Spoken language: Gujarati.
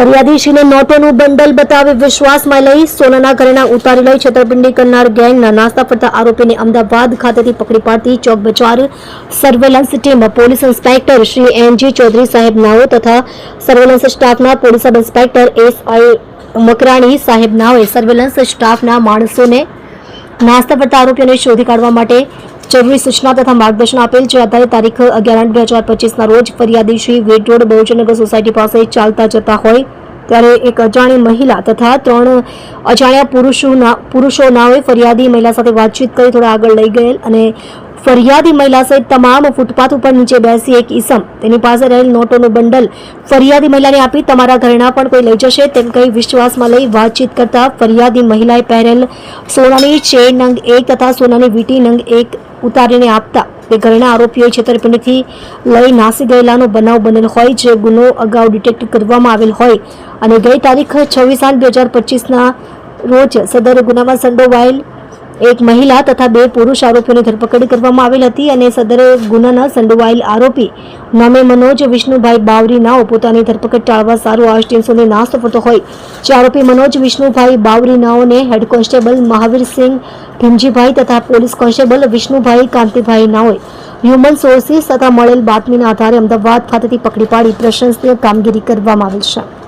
ફરિયાદીશીને નોટોનું બંડલ બતાવી વિશ્વાસમાં લઈ સોનાના ઘરેણા ઉતારી લઈ છેતરપિંડી કરનાર ગેંગના નાસ્તા ફરતા આરોપીને અમદાવાદ ખાતેથી પકડી પાડતી Chowk Bazar surveillance team police inspector Shri NG Chaudhary સાહેબ નાઓ તથા સર્વેલન્સ સ્ટાફના police sub inspector S I Makrani સાહેબ નાઓએ સર્વેલન્સ સ્ટાફના માણસોને નાસ્તા ફરતા આરોપીઓને શોધી કાઢવા માટે જરૂરી સૂચના તથા માર્ગદર્શન આપેલ છે. આધારે તારીખ અગિયાર આઠ બે હજાર પચીસના રોજ ફરિયાદી Shri wet road Bahujannagar society પાસે ચાલતા જતા હોય ત્યારે એક અજાણી મહિલા તથા ત્રણ અજાણ્યા પુરુષોના પુરુષો હોય ફરિયાદી મહિલા સાથે વાતચીત કરી થોડા આગળ લઈ ગયેલ અને ફરિયાદી મહિલા સહિત તમામ ફૂટપાથ ઉપર નીચે બેસી એક ઈસમ તેની પાસે રહેલ નોટોનું બંડલ ફરિયાદી મહિલાને આપી તમારા ઘરેણા પણ કોઈ લઈ જશે તેમ કહી વિશ્વાસમાં લઈ વાતચીત કરતા ફરિયાદી મહિલાએ પહેરેલ સોનાની ચેન નંગ એક તથા સોનાની વીટી નંગ એક ઉતારીને આપતા. તે ઘરેણા આરોપીઓએ છેતરપિંડીથી લઈ નાસી ગયેલાનો બનાવ બનેલ હોય જે ગુનો અગાઉ ડિટેક્ટ કરવામાં આવેલ હોય. અને ગઈ તારીખ છવ્વીસ આઠ બે હજાર પચીસના રોજ સદર ગુનામાં સંડોવાયેલ એક મહિલા તથા બે પુરુષ આરોપીઓની ધરપકડ કરવામાં આવેલ હતી અને સદરે ગુનાના સંડોવાયેલ આરોપી નામે મનોજ, વિષ્ણુભાઈ બાવરી નાઓ પોતાની ધરપકડ ટાળવા સારું આઠ ટીમસોને નાસ્તો ફરતો હોય. જે આરોપી મનોજ, વિષ્ણુભાઈ બાવરી નાઓને હેડ કોન્સ્ટેબલ મહાવીરસિંહ ભીમજીભાઈ તથા પોલીસ કોન્સ્ટેબલ વિષ્ણુભાઈ કાંતિભાઈ નાઓએ હ્યુમન સોર્સિસ તથા મળેલ બાતમીના આધારે અમદાવાદ ખાતેથી પકડી પાડી પ્રશંસનીય કામગીરી કરવામાં આવેલ છે.